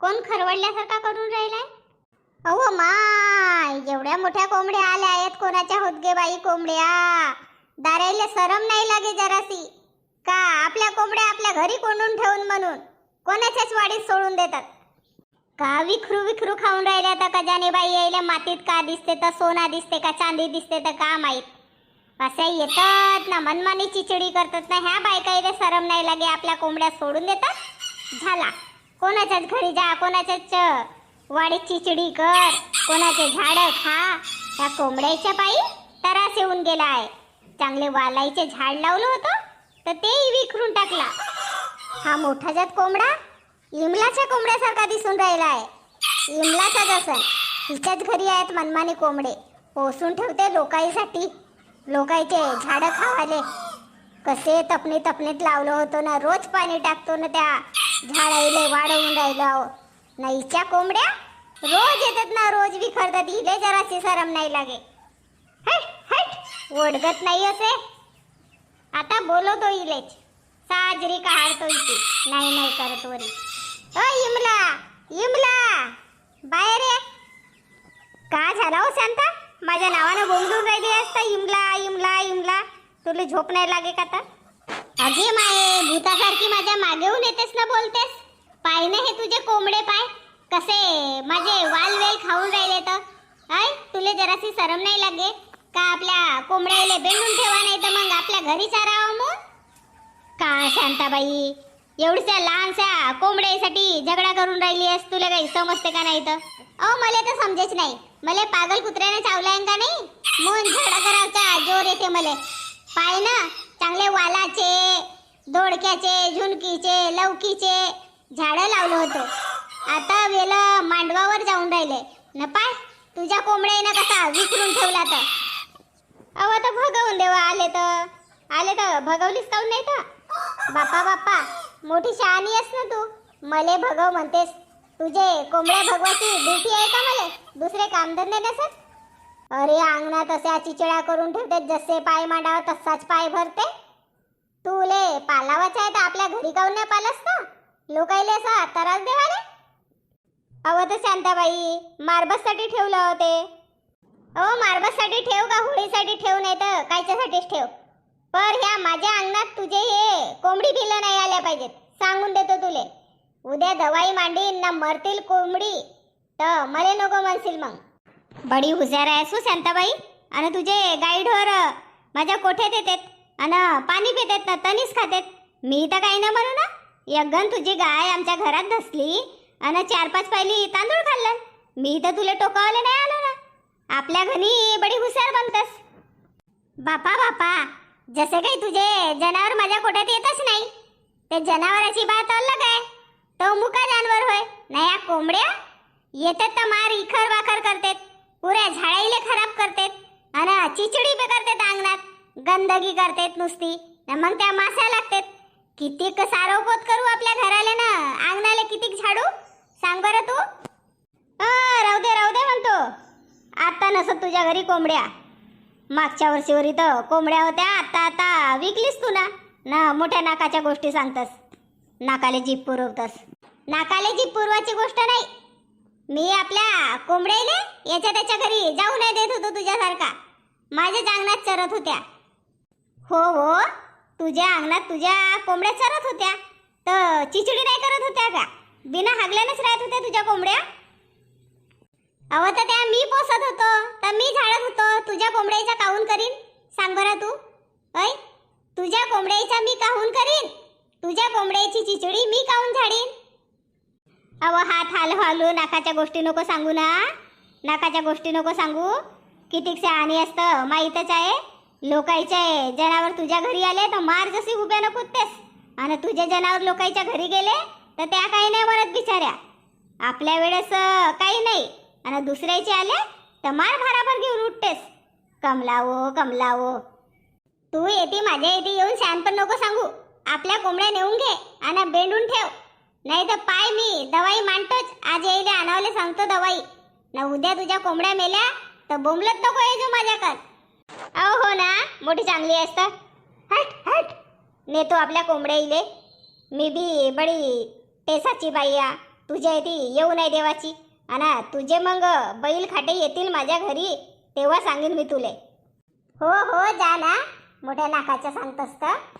कोण खरवडल्यासारखा करून राहिलाय? अहो माय एवढ्या मोठ्या कोंबड्या आल्या आहेत कोणाच्या होतगे बाई कोंबड्या? दारायला सरम नाही लागे जरासी का आपल्या कोंबड्या आपल्या घरी कोंडून ठेवून म्हणून? कोणाच्याच वाडीत सोडून देतात? का विखरू विखरू खाऊन राहिल्या तर का जाने बाई यायला? मातीत का दिसते तर सोना दिसते का चांदी दिसते तर का माहीत? असं येतात ना मनमानी चिचडी करतात ना ह्या बायकाईला सरम नाही लागे आपल्या कोंबड्या सोडून देतात? झाला. कोणाच्याच घरी जा कोणाच्याच वाडीत चिचडी कर कोणाचे झाड खा. त्या कोंबड्याच्या पायी तरास येऊन गेला आहे चांगले वालाईचे झाड लावलं होतं तर तेही विखरून टाकला. हा मोठा जात कोंबडा इमलाच्या कोंबड्यासारखा दिसून राहिला आहे इमलाचाच असन. तिच्याच घरी आहेत मनमानी कोंबडे. पोसून ठेवते लोकाईसाठी. लोकाईचे झाडं खावाले. कसे तपणी तपणीत लावलं होतं ना रोज पाणी टाकतो ना त्या. झाडाईले वाढवून राहिलो आहो ना हिच्या कोंबड्या रोज येतात ना रोज विखरतात. हिले जराशी सरम नाही लागे. हट हट. ओढगत नाही असे. आता बोलवतो इलेच. साजरी काढतो इथे. नाही नाही करत वरी. अ इमला इमला. बाहेर ये का झाला हो शांता? माझ्या नावानं बोंबलून राहिली असता इमला इमला इमला. तुला झोप नाही लागे का तर अगे माये भूतासारखी माझ्या मागेहून काय ना हे तुझे कोंबडे पाय कसे? माझे वाल वेल खाऊन राहिले तर. आय तुले जराशी शरम नाही लागे? का आपल्या कोंबड्याला बेंडून ठेवा नाही तर मग आपल्या घरी चारावा मग का शांताबाई? एवढ्या लहानशा कोंबड्यासाठी झगडा करून राहिली आहेस तुला काही समजते का नाही तर? अहो मला तर समजेच नाही. मला पागल कुत्र्याने चावलाय का नाही? म्हणून झगडा करायचा जोर येते मला. पाय ना चांगले वालाचे दोडक्याचे झुणकीचे लवकीचे झाडं लावलं होतं. आता वेला मांडवावर जाऊन राहिले. न पाय तुझ्या कोंबड्यानं कसा विसरून ठेवला तर? अहो आता भगवून देवा आले तर. आले तर भगवलीस काऊन नाही तर? बापा बापा मोठी शहाणी आहेस ना तू. मले भगव म्हणतेस. तुझे कोंबड्या भगवाची ड्युटी आहे का मले? दुसरे कामधंदे नसत अरे अंगणात अशा चिचड्या करून ठेवते जसे पाय मांडावा तसाच पाय भरते. तुले पालावाचा आहे तर आपल्या घरी काऊन नाही पालस ना लोकायले असा त्रास देवाले अव तर शांताबाई मारबससाठी ठेवलं होते अहो मारबससाठी ठेव का होळीसाठी ठेव नाही तर कायच्यासाठीच ठेव. पर ह्या माझ्या अंगणात तुझे हे कोंबडी भिलं नाही आल्या पाहिजेत. सांगून देतो तुले. उद्या दवाई मांडीन ना मरतील कोंबडी. तर मले नको म्हणशील मग. बडी हुशार आहेस हो शांताबाई. आणि तुझे गाईडवर माझ्या कोठ्यात येतात? आणि पाणी पितात ना तनीच खातात? मी तर काही ना म्हणू ना? यगन तुझी गाय आमच्या घरात धसली आणि चार पाच पायली तांदूळ खाल्लं. मी तर तुला टोकावले नाही आलो ना. आपल्या घरी बडी हुशार बनतस. बापा बापा जसे काही तुझे जनावर माझ्या कोट्यात येतच नाही. ते जनावराची बात अलग आहे. तो मुका जानवर होय. नाही या कोंबड्या? येतात तर मार इखर वाखर करतात. पुऱ्या झाडाईले खराब करतात. आणि चिचडी बी करतात अंगणात. गंदगी करतात नुसती. मग त्या माश्या लागतात. कितीक सारोपोत करू आपल्या घराला ना? अंगणाला कितीक झाडू? सांग बरं तू. राहू दे राहू दे म्हणतो. आता नसत तुझ्या घरी कोंबड्या. मागच्या वर्षीवर इथं कोंबड्या होत्या आता आता विकलीस तू ना. ना मोठ्या नाकाच्या गोष्टी सांगतस. नाकाले जीप पुरवतस. नाकाले जीप पुरवाची गोष्ट नाही. मी आपल्या कोंबड्याले याच्या त्याच्या घरी जाऊ नाही देत होतो तुझ्यासारखा. माझ्या अंगणात चरत होत्या. हो हो. तुझ्या अंगणात तुझ्या कोंबड्या चरत होत्या. तर चिचडी नाही करत होत्या का? बिना हागल्यानेच राहत होत्या तुझ्या कोंबड्या? अहो तर त्या मी पोसत होतो. तर मी झाडत होतो. तुझ्या कोंबड्याचा काहून करीन? सांग बरं तू. ऐ तुझ्या कोंबड्याचा मी काहून करीन? तुझ्या कोंबड्याची चिचडी मी काहून झाडीन? अहो हात हाल हालू नाकाच्या गोष्टी नको सांगू ना. नाकाच्या गोष्टी नको सांगू. कितीक आणि असतं माहीतच आहे. लोकांचे जनावर तुझ्या घरी आले तर मार जशी उभ्या कुदतेस आणि तुझे जनावर लोकांच्या घरी गेले तर त्या काही नाही म्हणत बिचाऱ्या. आपल्या वेळेस काही नाही. आणि दुसऱ्याचे आले तर मार भराभर घेऊन उठतेस. कमलावो कमलावो तू येते माझ्या येते येऊन शांत पण नको सांगू. आपल्या कोंबड्या नेऊन घे आणि बेंडून ठेव. नाही तर पाय मी दवाई मांडतोच. आज येईले आणावले सांगतो दवाई. ना उद्या तुझ्या कोंबड्या मेल्या तर बोंबलत नको येजो माझ्याकडे. अहो मोठी चांगली आहेस तर? हट हट. नेतो आपल्या कोंबड्या इले मी बी बडी टेसाची बाई आ. तुझ्या इथे येऊ नाही देवाची. आणि तुझे मग बैल खाटे येतील माझ्या घरी तेव्हा सांगेन मी तुले. हो हो जा ना. मोठ्या नाकाच्या सांगतस तर.